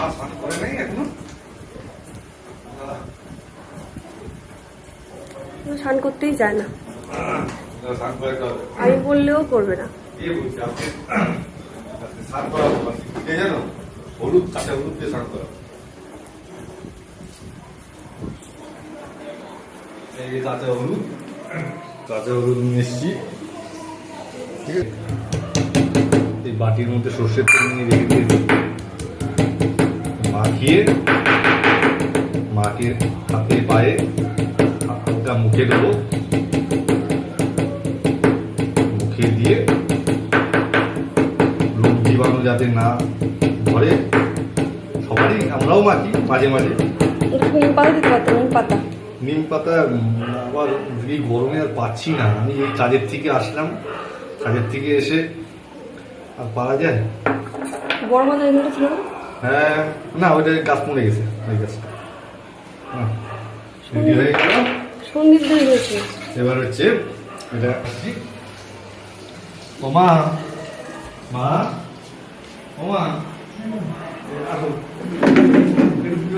মা স্নান করে নাই এখনও। স্নান করতেই চায় না। হবে। আমি বললেও করবে না। হলুদ কাঁচা হলুদ দিয়ে স্নান এই কাঁচা হলুদ কাঁচা হলুদ এসছি। ঠিক আছে? এই বাটির মধ্যে সর্ষের তেল নিয়ে রেখে দিয়েছি। মাখিয়ে মাকে হাতে পায়ে হাতটা মুখে দেবো। মুখে দিয়ে রোগ জীবাণু যাতে না ধরে সবারই আমরাও মাখি মাঝে মাঝে। নিম পাতা দিতে পারতাম নিম পাতা? নিম পাতা আবার এই গরমে আর পাচ্ছি না আমি এই কাজের থেকে আসলাম। কাজের থেকে এসে আর পাওয়া যায়? এখানে ছিল? হ্যাঁ না ওইটা গাছ মরে গেছে ওই গাছটা রেডি হয়ে গেল। হয়েছে। এবার হচ্ছে এটা ওমা মা ওমা আসো।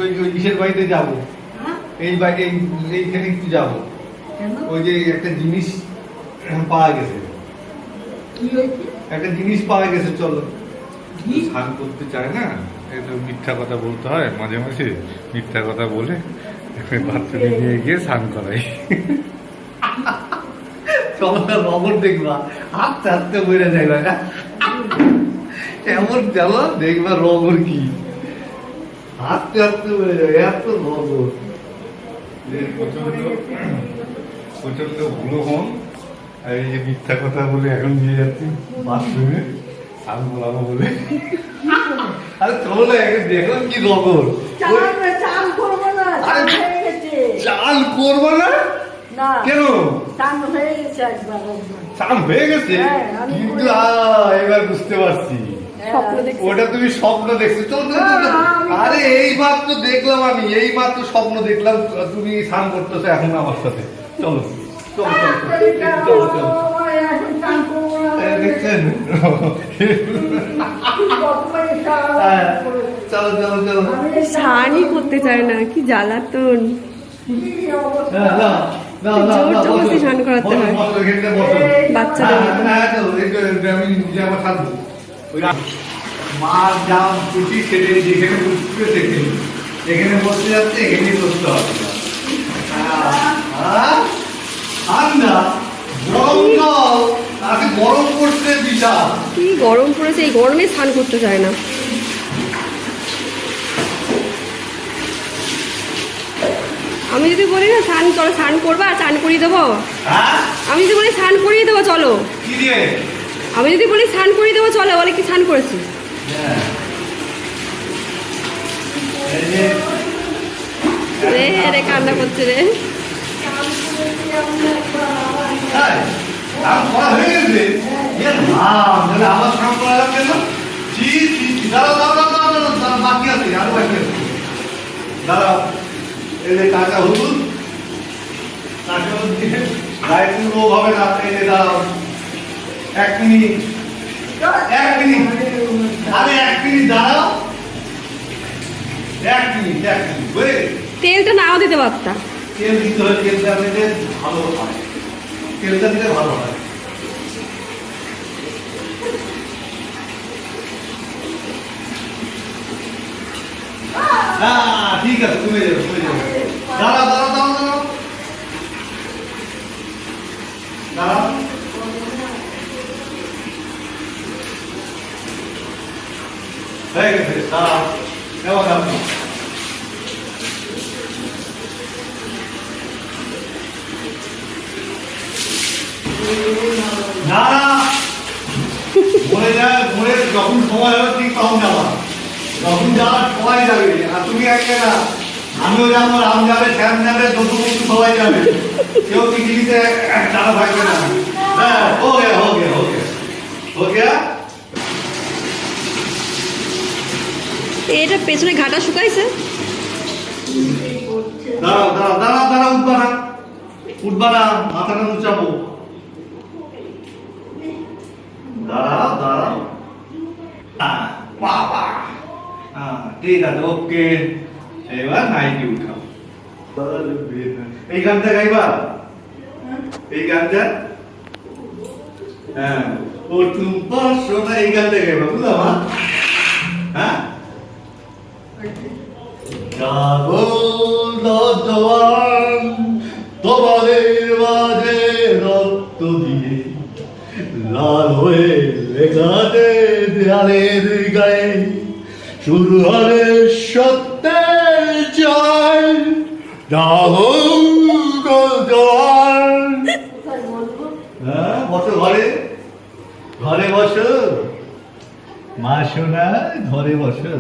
ওই ওই কিসের বাড়িতে যাব? এই বাড়িতে এই- এইখানে একটু যাব। ওই যে একটা জিনিস পাওয়া গেছে। একটা জিনিস পাওয়া গেছে চলো। স্নান করতে চায় না? একটু মিথ্যা কথা বলতে হয় মাঝে মাঝে মিথ্যা কথা বলে বাথরুমে নিয়ে গিয়ে স্নান করাই। চমৎকার রবর দেখবা হাঁটতে হাঁটতে বেড়ে যাইবা। না এমন গেল দেখবা রবর কি। হাঁটতে হাঁটতে বেড়ে যাবে এত রবর প্রচণ্ড প্রচণ্ড ভুলো হন আর এই যে মিথ্যা কথা বলে এখন নিয়ে যাচ্ছি বাথরুমে স্নান করাবো বলে। আরে চলো না এখন দেখো কি করব না হয়ে করব না? কেন? হয়ে গেছে একবার। হয়ে গেছে? হ্যাঁ, কিন্তু এবার বুঝতে পারছি। ওটা তুমি স্বপ্ন দেখছ। চল আরে এই মাত্র দেখলাম আমি এই মাত্র স্বপ্ন দেখলাম তুমি স্নান করতেছো এখন আমার সাথে। চলো। হ্যাঁ, স্নানই করতে চায় না কি জ্বালাতন? হ্যাঁ, জোর জবরদস্তি স্নান করাতে হয়। বাচ্চাদের হ্যাঁ। হ্যাঁ, মার জাম কুচি ছেড়ে যেখানে সেখানে এখানে বসতে যাচ্ছে এখানেই বসতে হবে হ্যাঁ, হ্যাঁ? ঠান্ডা গরম জল তাকে গরম করতে বিশাল কি গরম পড়েছে এই গরমে স্নান করতে চায় না। আমি যদি বলি না স্নান চলো স্নান করবা স্নান করিয়ে দেবো? হ্যাঁ? আমি যদি বলি স্নান করিয়ে দেবো চলো। আমি যদি বলি স্নান করিয়ে দেবো চলো বলে কি স্নান করেছি? হ্যাঁ। রে রে কান্না করছে রে। হয়ে গেছে? এ তাহলে আমার কাম করা লাগবে না? ছি, ছি, ছি। দাঁড়াও, দাঁড়াও, দাঁড়াও, দাঁড়াও, দাঁড়াও, দাঁড়াও, বাকি আছে, আরও বাকি আছে। দাঁড়াও। এই কাঁচা হলুদ, কাঁচা হলুদ দিয়ে গায়ে কোনো হবে না। এই দাঁড়াও। এক মিনিট, এক মিনিট। এক মিনিট। এক মিনিট? তেলটা নাও দিতে পারতাম তেল দিতে হয় তেলটা দিলে ভালো হয় তেলটা দিলে ভালো হয় হ্যাঁ ঠিক আছে, তুমি যাবে তুমি যাবে দাঁড়াও দাঁড়াও দাঁড়াও দাঁড়াও। দাঁড়াও। হয়ে গেছে, দাঁড়াও। এবার না না মরে যায়, মরে যখন সময় হবে, ঠিক তখন যাবা যখন যাওয়ার সবাই যাবে আর তুমি একে না আমিও যাব রাম যাবে শ্যাম যাবে বন্ধু সবাই যাবে। কেউ পৃথিবীতে থাকবে না। হ্যাঁ হো গে হো গে হো গে হো গিয়া এটা পেছনে ঘাটা শুকাইছে। দাঁড়াও দাঁড়াও দাঁড়াও দাঁড়াও উঠবা না উঠবা না মাথাটা উঁচাবো দাঁড়াও দাঁড়াও। বাবা। ঠিক আছে ওকে এবার নাইটি উঠাও এই গানটা গাইবা এই গানটা হ্যাঁ ও তুমি পাঁচশো না এই গানটা গাইবা বুঝলাম? হ্যাঁ জাগল জওয়ান তোমাদের মাঝে রক্ত দিয়ে লাল হয়ে লেখাতে দেয়ালের গায়ে শুরু হবে সত্যের জয় জাগল জওয়ান হ্যাঁ বসো, ঘরে। ঘরে বসো। মা শোনা ঘরে বসো।